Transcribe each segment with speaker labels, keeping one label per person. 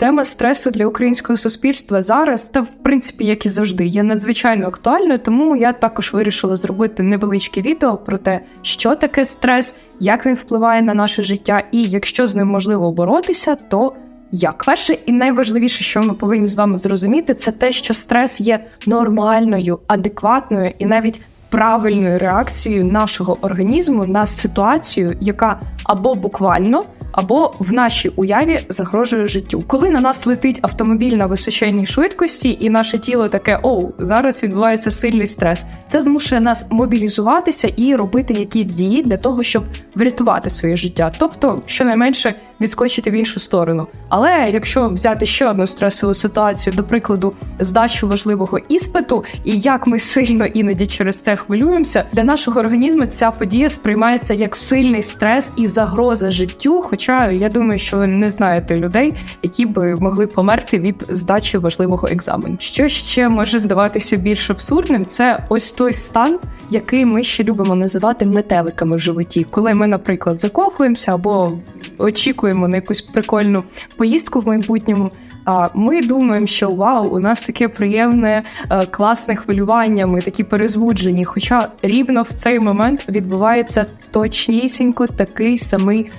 Speaker 1: Тема стресу для українського суспільства зараз, та в принципі, як і завжди, є надзвичайно актуальною, тому я також вирішила зробити невеличке відео про те, що таке стрес, як він впливає на наше життя, і якщо з ним можливо боротися, то як? Перше і найважливіше, що ми повинні з вами зрозуміти, це те, що стрес є нормальною, адекватною і навіть правильною реакцією нашого організму на ситуацію, яка або буквально, або в нашій уяві загрожує життю. Коли на нас летить автомобіль на височенній швидкості, і наше тіло таке оу, зараз відбувається сильний стрес. Це змушує нас мобілізуватися і робити якісь дії для того, щоб врятувати своє життя, тобто щонайменше відскочити в іншу сторону. Але якщо взяти ще одну стресову ситуацію, до прикладу, здачу важливого іспиту, і як ми сильно іноді через це хвилюємося, для нашого організму ця подія сприймається як сильний стрес і загроза життю. Хоча я думаю, що ви не знаєте людей, які би могли померти від здачі важливого екзамену. Що ще може здаватися більш абсурдним, це ось той стан, який ми ще любимо називати метеликами в животі, коли ми, наприклад, закохуємося або очікуємо на якусь прикольну поїздку в майбутньому. А ми думаємо, що вау, у нас таке приємне, е, класне хвилювання, ми такі перезвуджені. Хоча рівно в цей момент відбувається точнісінько такий самий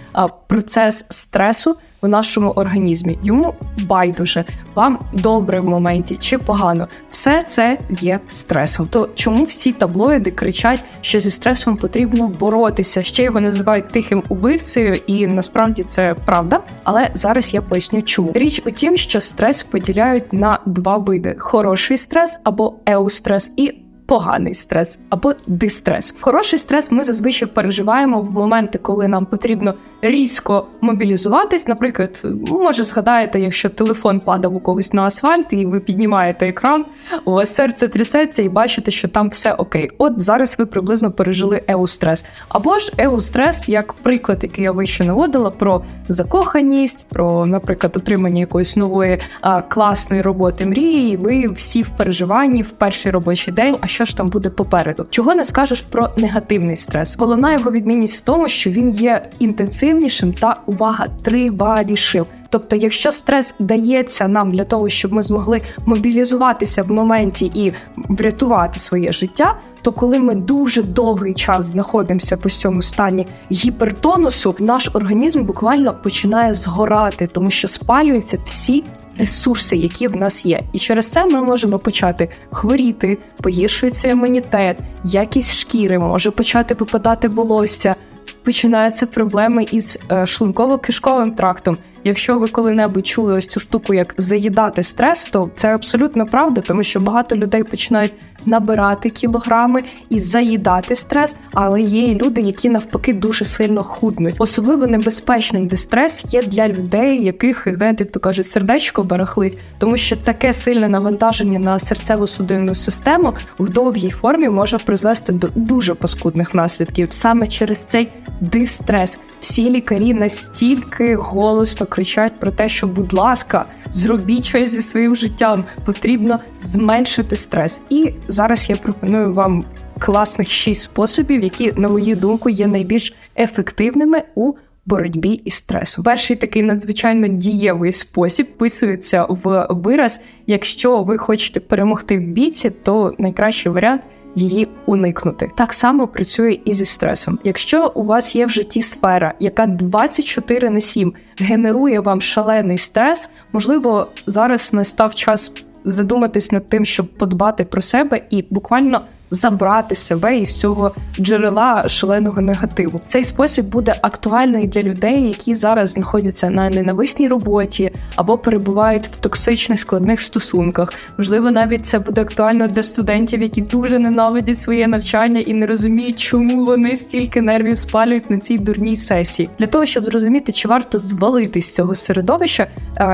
Speaker 1: процес стресу в нашому організмі. Йому байдуже, вам добре в моменті чи погано. Все це є стресом. То чому всі таблоїди кричать, що зі стресом потрібно боротися? Ще його називають тихим убивцею, і насправді це правда. Але зараз я поясню, чому річ у тім, що стрес поділяють на два види: хороший стрес або еустрес і поганий стрес або дистрес. Хороший стрес ми зазвичай переживаємо в моменти, коли нам потрібно різко мобілізуватись. Наприклад, може згадаєте, якщо телефон падав у когось на асфальт, і ви піднімаєте екран, у вас серце трясеться, і бачите, що там все окей. От зараз ви приблизно пережили еустрес. Або ж еустрес, як приклад, який я вище наводила, про закоханість, про, наприклад, отримання якоїсь нової а, класної роботи мрії. Ви всі в переживанні в перший робочий день. А що ж там буде попереду? Чого не скажеш про негативний стрес? Головна його відмінність в тому, що він є інтенсивнішим та увага тривалішим. Тобто, якщо стрес дається нам для того, щоб ми змогли мобілізуватися в моменті і врятувати своє життя, то коли ми дуже довгий час знаходимося по цьому стані гіпертонусу, наш організм буквально починає згорати, тому що спалюються всі. Ресурси, які в нас є, і через це ми можемо почати хворіти, погіршується імунітет, якість шкіри може почати випадати волосся. Починаються проблеми із е, шлунково-кишковим трактом. Якщо ви коли-небудь чули ось цю штуку, як заїдати стрес, то це абсолютно правда, тому що багато людей починають набирати кілограми і заїдати стрес, але є і люди, які навпаки дуже сильно худнуть. Особливо небезпечним дистрес є для людей, яких знаєте, як то кажуть, сердечко барахлить, тому що таке сильне навантаження на серцево-судинну систему в довгій формі може призвести до дуже паскудних наслідків. Саме через цей дистрес всі лікарі настільки голосно кричать про те, що, будь ласка, зробіть щось зі своїм життям, потрібно зменшити стрес. І зараз я пропоную вам класних шість способів, які, на мою думку, є найбільш ефективними у боротьбі із стресом. Перший такий надзвичайно дієвий спосіб вписується в вираз: якщо ви хочете перемогти в бійці, то найкращий варіант. Її уникнути так само працює і зі стресом. Якщо у вас є в житті сфера, яка 24 на 7 генерує вам шалений стрес, можливо, зараз настав час задуматись над тим, щоб подбати про себе і буквально забрати себе із цього джерела шаленого негативу. Цей спосіб буде актуальний для людей, які зараз знаходяться на ненависній роботі або перебувають в токсичних складних стосунках. Можливо, навіть це буде актуально для студентів, які дуже ненавидять своє навчання і не розуміють, чому вони стільки нервів спалюють на цій дурній сесії. Для того щоб зрозуміти, чи варто звалити з цього середовища,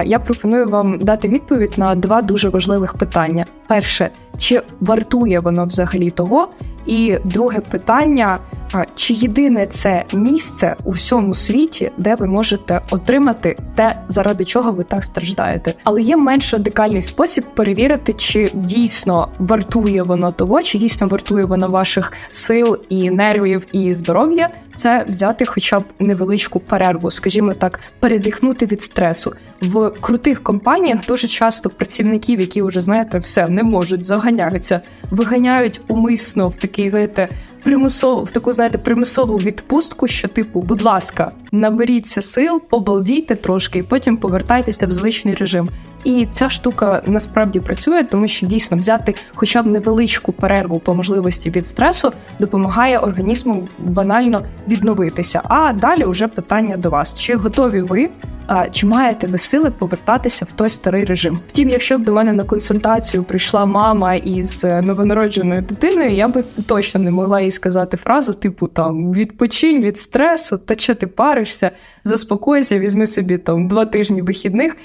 Speaker 1: я пропоную вам дати відповідь на два дуже важливих питання: перше, чи вартує воно взагалі того, І друге питання: чи єдине це місце у всьому світі, де ви можете отримати те, заради чого ви так страждаєте? Але є менш радикальний спосіб перевірити, чи дійсно вартує воно того, чи дійсно вартує воно ваших сил і нервів і здоров'я. Це взяти, хоча б невеличку перерву, скажімо так, передихнути від стресу в крутих компаніях. Дуже часто працівників, які вже знаєте, все не можуть заганяються, виганяють умисно в такий, знаєте, примусову в таку, знаєте, примусову відпустку, що, типу, будь ласка, наберіться сил, побалдійте трошки, і потім повертайтеся в звичний режим. І ця штука насправді працює, тому що дійсно взяти хоча б невеличку перерву по можливості від стресу допомагає організму банально відновитися. А далі вже питання до вас: чи готові ви чи маєте ви сили повертатися в той старий режим? Втім, якщо б до мене на консультацію прийшла мама із е, новонародженою дитиною, я би точно не могла їй сказати фразу, типу там відпочинь від стресу, та що ти паришся, заспокойся, візьми собі там два тижні вихідних,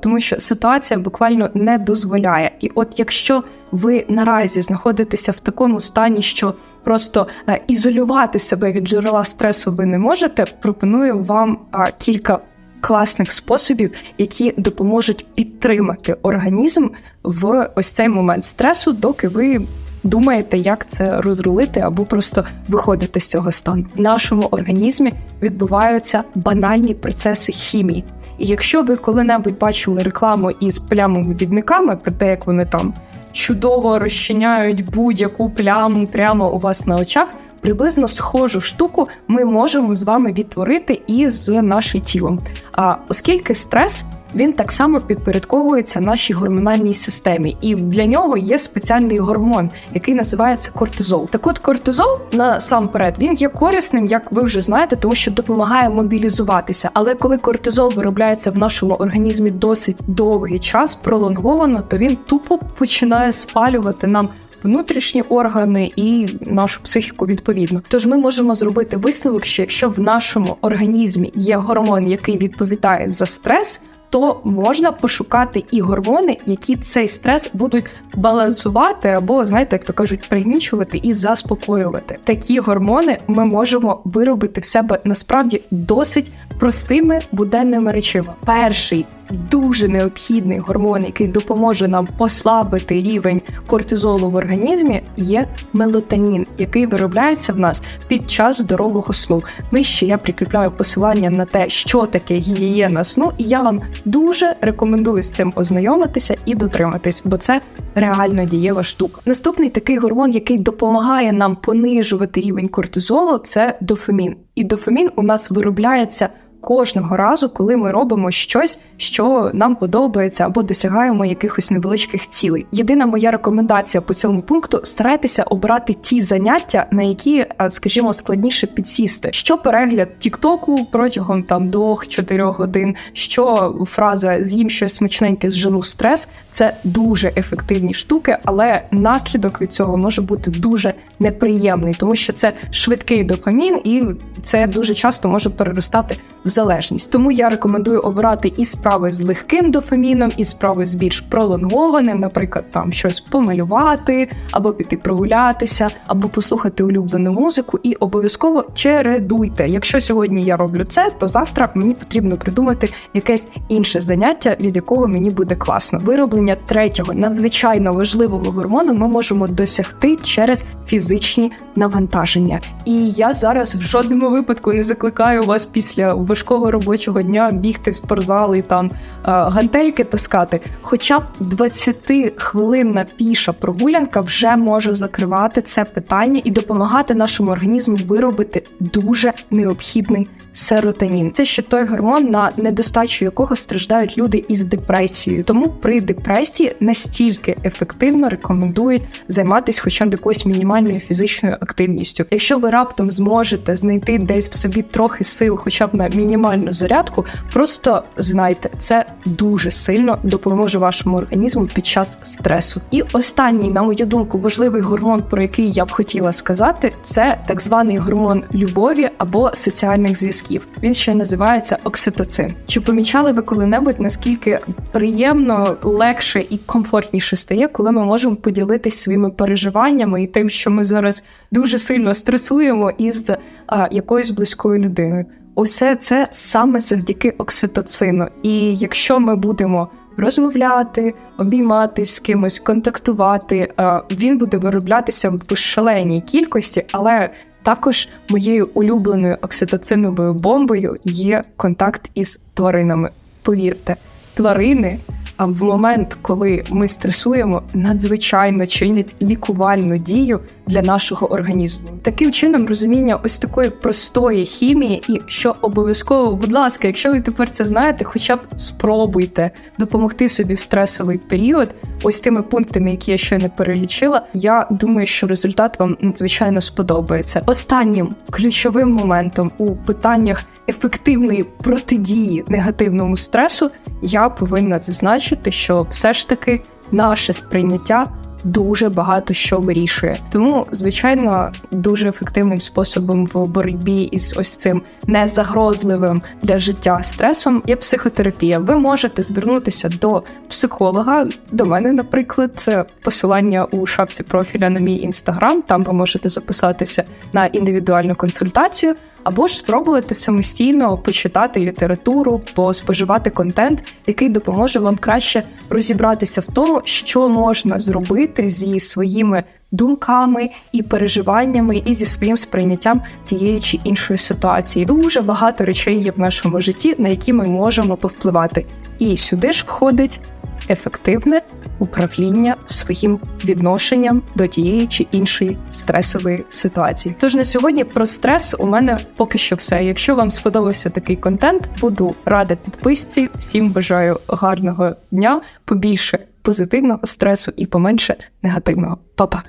Speaker 1: тому що ситуація буквально не дозволяє. І от якщо ви наразі знаходитеся в такому стані, що просто е, ізолювати себе від джерела стресу ви не можете, пропоную вам кілька класних способів, які допоможуть підтримати організм в ось цей момент стресу, доки ви. Думаєте, як це розрулити або просто виходити з цього стану. В нашому організмі відбуваються банальні процеси хімії. І якщо ви коли-небудь бачили рекламу із плямовими відниками про те, як вони там чудово розчиняють будь-яку пляму прямо у вас на очах, приблизно схожу штуку ми можемо з вами відтворити і з нашим тілом. А оскільки стрес. Він так само підпорядковується нашій гормональній системі, і для нього є спеціальний гормон, який називається кортизол. Так от кортизол насамперед він є корисним, як ви вже знаєте, тому що допомагає мобілізуватися. Але коли кортизол виробляється в нашому організмі досить довгий час, пролонговано, то він тупо починає спалювати нам внутрішні органи і нашу психіку відповідно. Тож ми можемо зробити висновок, що якщо в нашому організмі є гормон, який відповідає за стрес. То можна пошукати і гормони, які цей стрес будуть балансувати, або знаєте, як то кажуть, пригнічувати і заспокоювати. Такі гормони ми можемо виробити в себе насправді досить простими буденними речами. Перший дуже необхідний гормон, який допоможе нам послабити рівень кортизолу в організмі, є мелатонін, який виробляється в нас під час здорового сну. Нижче я прикріпляю посилання на те, що таке гігієна сну, і я вам дуже рекомендую з цим ознайомитися і дотриматись, бо це реально дієва штука. Наступний такий гормон, який допомагає нам понижувати рівень кортизолу, це дофамін. І дофамін у нас виробляється кожного разу, коли ми робимо щось, що нам подобається, або досягаємо якихось невеличких цілей. Єдина моя рекомендація по цьому пункту старайтеся обрати ті заняття, на які, скажімо, складніше підсісти. Що перегляд Тіктоку протягом там 2-4 годин, що фраза з'їм щось смачненьке з жену стрес, це дуже ефективні штуки, але наслідок від цього може бути дуже неприємний, тому що це швидкий дофамін, і це дуже часто може переростати залежність. Тому я рекомендую обирати і справи з легким дофаміном, і справи з більш пролонгованим, наприклад, там щось помалювати, або піти прогулятися, або послухати улюблену музику. І обов'язково чередуйте. Якщо сьогодні я роблю це, то завтра мені потрібно придумати якесь інше заняття, від якого мені буде класно. Вироблення третього надзвичайно важливого гормону ми можемо досягти через фізичні навантаження. І я зараз в жодному випадку не закликаю вас після важкого робочого дня бігти в спортзал і там гантельки таскати. Хоча б 20 хвилинна піша прогулянка вже може закривати це питання і допомагати нашому організму виробити дуже необхідний серотонін. Це ще той гормон, на недостачу якого страждають люди із депресією. Тому при депресії настільки ефективно рекомендують займатися хоча б якоюсь мінімальною фізичною активністю. Якщо ви раптом зможете знайти десь в собі трохи сил, хоча б на мінімальну зарядку, просто знайте, це дуже сильно допоможе вашому організму під час стресу. І останній, на мою думку, важливий гормон, про який я б хотіла сказати, це так званий гормон любові або соціальних зв'язків. Він ще називається окситоцин. Чи помічали ви коли-небудь наскільки приємно, легше і комфортніше стає, коли ми можемо поділитись своїми переживаннями і тим, що ми зараз дуже сильно стресуємо із а, якоюсь близькою людиною. Усе це саме завдяки окситоцину. І якщо ми будемо розмовляти, обійматись з кимось, контактувати, він буде вироблятися в шаленій кількості, але також моєю улюбленою окситоциновою бомбою є контакт із тваринами. Повірте, тварини. А в момент, коли ми стресуємо, надзвичайно чинять лікувальну дію для нашого організму. Таким чином, розуміння ось такої простої хімії, і що обов'язково, будь ласка, якщо ви тепер це знаєте, хоча б спробуйте допомогти собі в стресовий період, ось тими пунктами, які я не перелічила. Я думаю, що результат вам надзвичайно сподобається. Останнім ключовим моментом у питаннях ефективної протидії негативному стресу я повинна зазначити, що все ж таки наше сприйняття дуже багато що вирішує. Тому, звичайно, дуже ефективним способом в боротьбі із ось цим незагрозливим для життя стресом є психотерапія. Ви можете звернутися до психолога, до мене, наприклад, посилання у шапці профіля на мій інстаграм. Там ви можете записатися на індивідуальну консультацію. Або ж спробувати самостійно почитати літературу, поспоживати контент, який допоможе вам краще розібратися в тому, що можна зробити зі своїми думками і переживаннями, і зі своїм сприйняттям тієї чи іншої ситуації. Дуже багато речей є в нашому житті, на які ми можемо повпливати. І сюди ж входить ефективне управління своїм відношенням до тієї чи іншої стресової ситуації. Тож на сьогодні про стрес у мене поки що все. Якщо вам сподобався такий контент, буду рада підписці. Всім бажаю гарного дня, побільше позитивного стресу і поменше негативного. Па-па!